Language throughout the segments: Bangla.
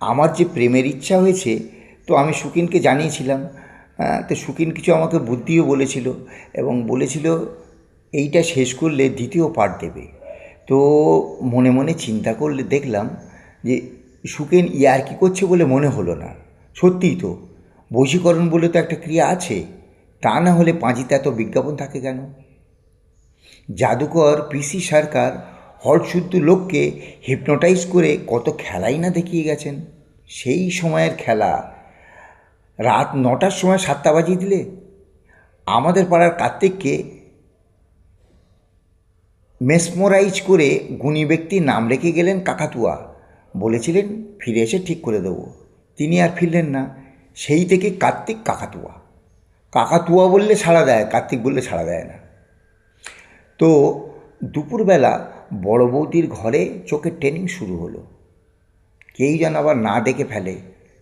আমার যে প্রেমের ইচ্ছা হয়েছে, তো আমি সুকিনকে জানিয়েছিলাম। তো সুকিন কিছু আমাকে বুদ্ধিও বলেছিল এবং বলেছিল, এইটা শেষ করলে দ্বিতীয় পার্ট দেবে। তো মনে মনে চিন্তা করলে দেখলাম যে, সুকেন ইয়ার কি করছে বলে মনে হলো না। সত্যিই তো, বশীকরণ বলে তো একটা ক্রিয়া আছে, তা না হলে পাঁজিতে এত বিজ্ঞাপন থাকে কেন? জাদুকর, পিসি সরকার হলশুদ্ধ লোককে হিপনোটাইজ করে কত খেলাই না দেখিয়ে গেছেন? সেই সময়ের খেলা। রাত নটার সময় সাতটা বাজিয়ে দিলে? আমাদের পাড়ার কার্তিককে মেসমোরাইজ করে গুণী ব্যক্তির নাম রেখে গেলেন কাকাতুয়া। বলেছিলেন, ফিরে এসে ঠিক করে দেবো। তিনি আর ফিরলেন না। সেই থেকে কার্তিক কাকাতুয়া। কাকাতুয়া বললে সাড়া দেয়, কার্তিক বললে সাড়া দেয় না। তো দুপুরবেলা বড় বৌদির ঘরে চোখের ট্রেনিং শুরু হলো। কেউ যেন আবার না ডেকে ফেলে,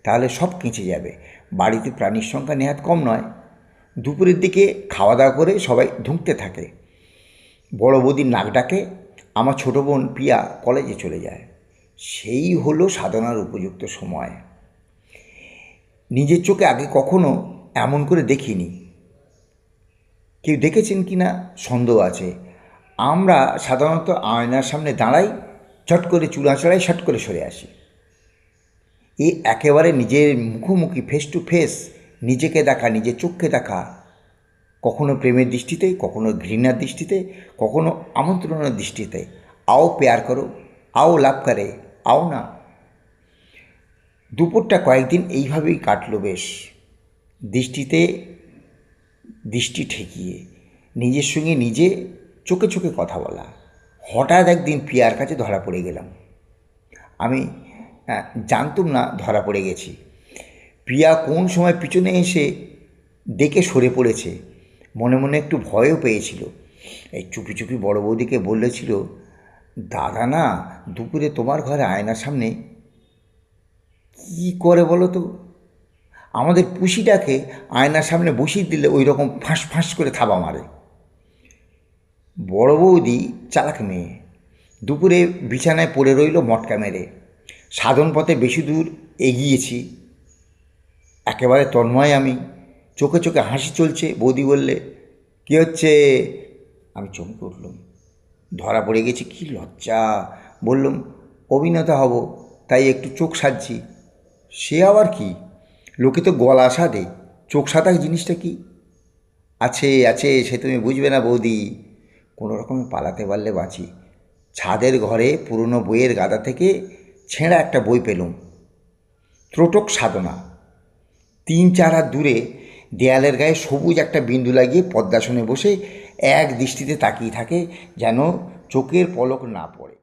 তাহলে সব কেঁচে যাবে। বাড়িতে প্রাণীর সংখ্যা নেহাত কম নয়। দুপুরের দিকে খাওয়া দাওয়া করে সবাই ধুঁকতে থাকে। বড় বৌদির নাক ডাকে, আমার ছোটো বোন পিয়া কলেজে চলে যায়। সেই হলো সাধনার উপযুক্ত সময়। নিজের চোখে আগে কখনো এমন করে দেখিনি। কেউ দেখেছেন কি না সন্দেহ আছে। আমরা সাধারণত আয়নার সামনে দাঁড়াই, চট করে চূড়া চড়াই শট করে সরে আসি। এ একেবারে নিজের মুখোমুখি ফেস টু ফেস নিজেকে দেখা, নিজের চোখকে দেখা, কখনো প্রেমের দৃষ্টিতে, কখনো ঘৃণার দৃষ্টিতে, কখনো আমন্ত্রণের দৃষ্টিতে। আও পেয়ার করো, আও লাভ করে, আও না। দুপুরটা কয়েকদিন এইভাবেই কাটলো বেশ। দৃষ্টিতে দৃষ্টি ঠেকিয়ে, নিজের সঙ্গে নিজে চোখে চোখে কথা বলা। হঠাৎ একদিন পিয়ার কাছে ধরা পড়ে গেলাম। আমি আহ, জানতুম না ধরা পড়ে গেছি। প্রিয়া কোন সময় পিছনে এসে ডেকে সরে পড়েছে মনে মনে একটু ভয়ও পেয়েছিল। এই চুপি চুপি বড় বৌদিকে বলেছিল দাদা না দুপুরে তোমার ঘরে আয়নার সামনে কী করে বলো তো? আমাদের পুষিটাকে আয়নার সামনে বসিয়ে দিলে ওই রকম ফাঁস ফাঁস করে থাবা মারে। বড় বৌদি চালাক মেয়ে। দুপুরে বিছানায় পড়ে রইল মটকা মেরে। সাধন পথে বেশি দূর এগিয়েছি। একেবারে তন্ময় আমি। চোখে চোখে হাসি চলছে। বৌদি বললে, কী হচ্ছে? আমি চমকে উঠলাম। ধরা পড়ে গেছি, কি লজ্জা। বললাম, অভিনেতা হব, তাই একটু চোখ সাজছি। সে আবার কি? লোকে তো গলা সাধে। চোখ সাদা জিনিসটা কি? আছে আছে, সে তুমি বুঝবে না বৌদি। কোনো রকমে পালাতে পারলে বাঁচি। ছাদের ঘরে পুরনো বইয়ের গাদা থেকে ছেঁড়া একটা বই পেলুম। ত্রোটক সাধনা। তিন চার হাত দূরে দেয়ালের গায়ে সবুজ একটা বিন্দু লাগিয়ে পদ্মাসনে বসে এক দৃষ্টিতে তাকিয়ে থাকে যেন চোখের পলক না পড়ে।